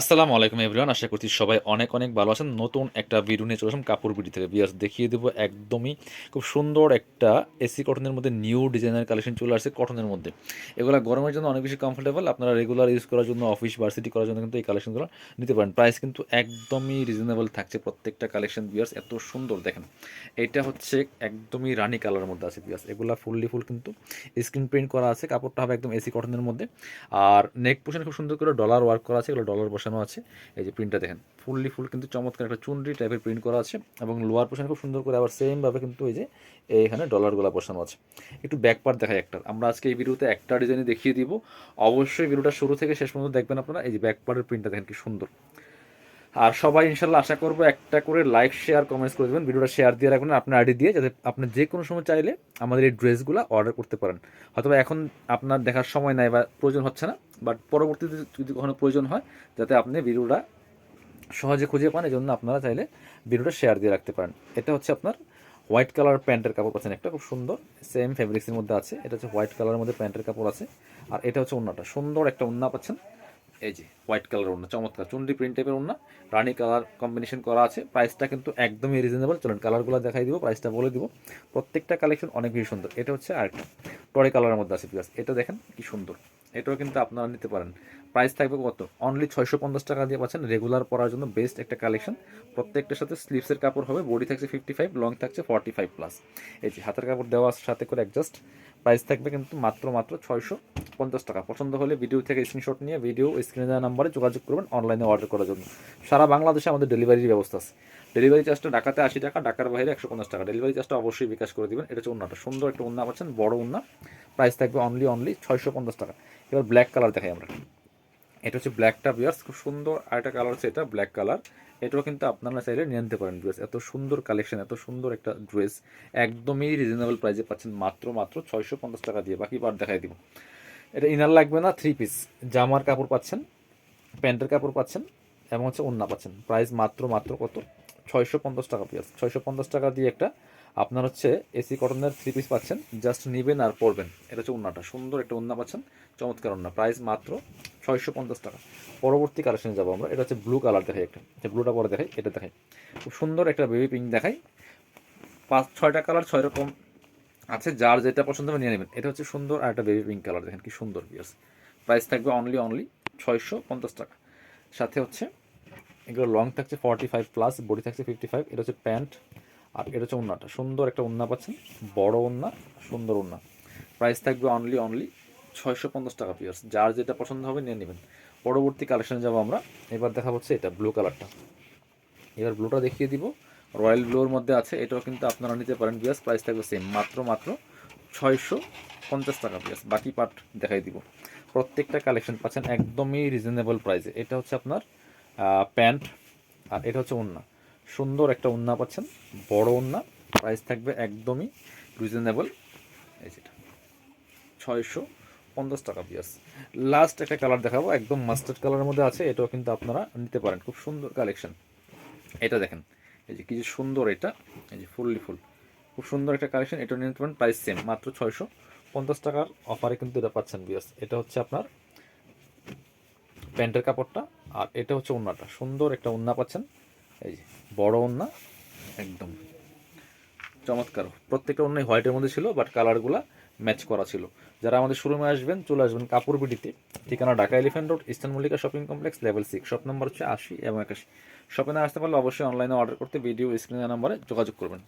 আসসালামু আলাইকুম এভরিওয়ান, আশা করছি সবাই অনেক অনেক ভালো আছেন। নতুন একটা ভিডিও নিয়ে চলে আসলাম কাপড় বিডি থেকে বিয়ার্স দেখিয়ে দেবো, একদমই খুব সুন্দর একটা এসি কটনের মধ্যে নিউ ডিজাইনের কালেকশন চলে আসছে কটনের মধ্যে। এগুলো গরমের জন্য অনেক বেশি কমফোর্টেবল আপনারা রেগুলার ইউজ করার জন্য অফিস ভার্সিটি করার জন্য কিন্তু এই কালেকশনগুলো নিতে পারেন। প্রাইস কিন্তু একদমই রিজনেবল থাকছে প্রত্যেকটা কালেকশন বিয়ার্স এত সুন্দর, দেখেন। এটা হচ্ছে একদমই রানি কালারের মধ্যে আছে বিয়ার্স এগুলা ফুললি ফুল কিন্তু স্ক্রিন প্রিন্ট করা আছে, কাপড়টা হবে একদম এসি কটনের মধ্যে। আর নেক পোশন খুব সুন্দর করে ডলার ওয়ার্ক করা আছে, এগুলো ডলার বসানো আছে। এই যে প্রিন্টটা দেখেন ফুললি ফুল কিন্তু চমৎকার একটা চুনরি টাইপের প্রিন্ট করা আছে এবং লোয়ার পোশন খুব সুন্দর করে আবার সেমভাবে কিন্তু এই যে এখানে ডলারগুলো বসানো আছে। একটু ব্যাক পার্ট দেখায় একটা। আমরা আজকে এই ভিডিওতে একটা ডিজাইনে দেখিয়ে দিব। অবশ্যই ভিডিওটা শুরু থেকে শেষ পর্যন্ত দেখবেন আপনারা। এই যে ব্যাক পার্টের প্রিন্টটা দেখেন কি সুন্দর। আর সবাই ইনশাল্লাহ আশা করব একটা করে লাইক শেয়ার কমেন্টস করে দেবেন। ভিডিওটা শেয়ার দিয়ে রাখবেন, আপনার আইডি দিয়ে, যাতে আপনি যে কোনো সময় চাইলে আমাদের এই ড্রেসগুলো অর্ডার করতে পারেন। হয়তো এখন আপনার দেখার সময় নাই বা প্রয়োজন হচ্ছে না বাট পরবর্তীতে যদি কখনো প্রয়োজন হয়, যাতে আপনি ভিডিওটা সহজে খুঁজে পান এই জন্য আপনারা চাইলে ভিডিওটা শেয়ার দিয়ে রাখতে পারেন। এটা হচ্ছে আপনার হোয়াইট কালার প্যান্টের কাপড় পাচ্ছেন একটা, খুব সুন্দর সেম ফেব্রিক্সের মধ্যে আছে। এটা হচ্ছে হোয়াইট কালারের মধ্যে প্যান্টের কাপড় আছে, আর এটা হচ্ছে ওন্নাটা। সুন্দর একটা ওন্না পাচ্ছেন। এই যে হোয়াইট কালার ওন্না চমৎকার। চুন্ডি প্রিন্ট টাইপের ওন্না রানি কালার কম্বিনেশন করা আছে। প্রাইসটা কিন্তু একদমই রিজনেবল চলুন কালারগুলো দেখাই দিব প্রাইসটা বলে দিব। প্রত্যেকটা কালেকশন অনেক বেশি সুন্দর। এটা হচ্ছে আরেকটা। টরে কালারের মধ্যে আছে প্লাস এটা দেখেন কি সুন্দর। এটাও কিন্তু আপনারা নিতে পারেন। প্রাইস থাকবে কত? অনলি ছয়শো পঞ্চাশ টাকা দিয়ে পাচ্ছেন। রেগুলার পরার জন্য বেস্ট একটা কালেকশন প্রত্যেকটার সাথে স্লিভসের কাপড় হবে। বডি থাকছে ফিফটি ফাইভ লং থাকছে ফর্টি ফাইভ প্লাস এই যে হাতের কাপড় দেওয়ার সাথে করে অ্যাডজাস্ট প্রাইস থাকবে কিন্তু মাত্র মাত্র ছয়শো পঞ্চাশ টাকা। পছন্দ হলে ভিডিও থেকে স্ক্রিনশট নিয়ে ভিডিও স্ক্রিনে দেওয়া নাম্বারে যোগাযোগ করবেন অনলাইনে অর্ডার করার জন্য। সারা বাংলাদেশে আমাদের ডেলিভারির ব্যবস্থা আছে। ডেলিভারি চার্জটা ঢাকাতে আশি টাকা, ঢাকার বাইরে একশো পঞ্চাশ টাকা। ডেলিভারি চার্জটা অবশ্যই বিকাশ করে দিবেন। এটা হচ্ছে উন্নাটা সুন্দর একটা উন্না পাচ্ছেন বড় উন্না প্রাইস থাকবে অনলি অনলি ছয়শো পঞ্চাশ টাকা। এবার ব্ল্যাক কালার দেখাই আমরা। এটা হচ্ছে ব্ল্যাকটা বিয়ার্স খুব সুন্দর আর একটা কালার হচ্ছে এটা ব্ল্যাক কালার এটাও কিন্তু আপনারা চাইলে নিয়ে নিতে পারেন ড্রেস এত সুন্দর কালেকশন এত সুন্দর একটা ড্রেস একদমই রিজনেবল প্রাইসে পাচ্ছেন মাত্র মাত্র ছয়শো পঞ্চাশ টাকা দিয়ে। বাকি বার দেখাই দিব। এটা ইনার লাগবে না থ্রি পিস জামার কাপড় পাচ্ছেন, প্যান্টের কাপড় পাচ্ছেন এবং হচ্ছে ওন্না পাচ্ছেন। প্রাইস মাত্র মাত্র কত? ছয়শো পঞ্চাশ টাকা পিয়াস ছয়শো পঞ্চাশ টাকা দিয়ে একটা আপনার হচ্ছে এসি কটনের থ্রি পিস পাচ্ছেন। জাস্ট নেবেন আর পরবেন। এটা হচ্ছে উন্নাটা সুন্দর একটা উন্না পাচ্ছেন। চমৎকার উন্না প্রাইস মাত্র ছয়শো পঞ্চাশ টাকা। পরবর্তী কালেকশনে যাব আমরা। এটা হচ্ছে ব্লু কালার দেখাই একটা। যে ব্লুটা পরে দেখাই, এটা দেখাই। খুব সুন্দর একটা বেবি পিঙ্ক দেখাই। পাঁচ, ছয়টা কালার ছয় রকম আছে। যার যেটা পছন্দ হবে নিয়ে নেবেন। এটা হচ্ছে সুন্দর আর একটা বেবি পিঙ্ক কালার দেখেন কি সুন্দর বিয়ার্স প্রাইস থাকবে অনলি অনলি ছয়শো পঞ্চাশ টাকা। সাথে হচ্ছে, এগুলো লং থাকছে ফর্টি ফাইভ প্লাস বডি থাকছে ফিফটি ফাইভ এটা হচ্ছে প্যান্ট আর এটা হচ্ছে উন্নাটা। সুন্দর একটা উন্না পাচ্ছেন, বড় উন্না, সুন্দর উন্না। প্রাইস থাকবে অনলি অনলি ছয়শো পঞ্চাশ টাকা পিয়ার্স যার যেটা পছন্দ হবে নিয়ে নেবেন। পরবর্তী কালেকশনে যাব আমরা। এবার দেখা হচ্ছে এটা ব্লু কালারটা এবার ব্লুটা দেখিয়ে দিব। রয়্যাল ব্লুর মধ্যে আছে, এটাও কিন্তু আপনারা নিতে পারেন বিয়াস প্রাইস থাকবে সেম মাত্র মাত্র ছয়শো পঞ্চাশ টাকা বিয়াস বাকি পার্ট দেখাই দিব। প্রত্যেকটা কালেকশন পাচ্ছেন একদমই রিজনেবল প্রাইসে এটা হচ্ছে আপনার প্যান্ট আর এটা হচ্ছে ওন্না সুন্দর একটা ওন্না পাচ্ছেন। বড় ওন্না প্রাইস থাকবে একদমই রিজনেবল এই যেটা ছয়শো পঞ্চাশ টাকা পিয়াস লাস্ট একটা কালার দেখাবো, একদম মাস্টার্ড কালারের মধ্যে আছে, এটাও কিন্তু আপনারা নিতে পারেন, খুব সুন্দর কালেকশন এটা দেখেন, এই যে কি যে সুন্দর এটা, এই যে ফুললি ফুল। খুব সুন্দর একটা কালেকশন এটা নিতে পারেন প্রাইস সেম মাত্র ছয়শো পঞ্চাশ টাকার অফারে কিন্তু এটা পাচ্ছেন বিয়াস এটা হচ্ছে আপনার প্যান্টের কাপড়টা, আর এটা হচ্ছে ওন্নাটা সুন্দর একটা ওন্না পাচ্ছেন। এই যে বড় ওন্না একদম। চমৎকার। প্রত্যেকটা অন্যায় হোয়াইটের মধ্যে ছিল বাট কালারগুলো ম্যাচ করা ছিল। যারা আমাদের শোরুমে আসবেন চলে আসবেন কাপড় বিডিতে ঠিকানা Dhaka elephant road eastern Mallika shopping complex level six shop number হচ্ছে আশি এবং একাশি। শপে না আসতে পারলে অবশ্যই অনলাইনে অর্ডার করতে ভিডিও স্ক্রিনের নম্বরে যোগাযোগ করবেন।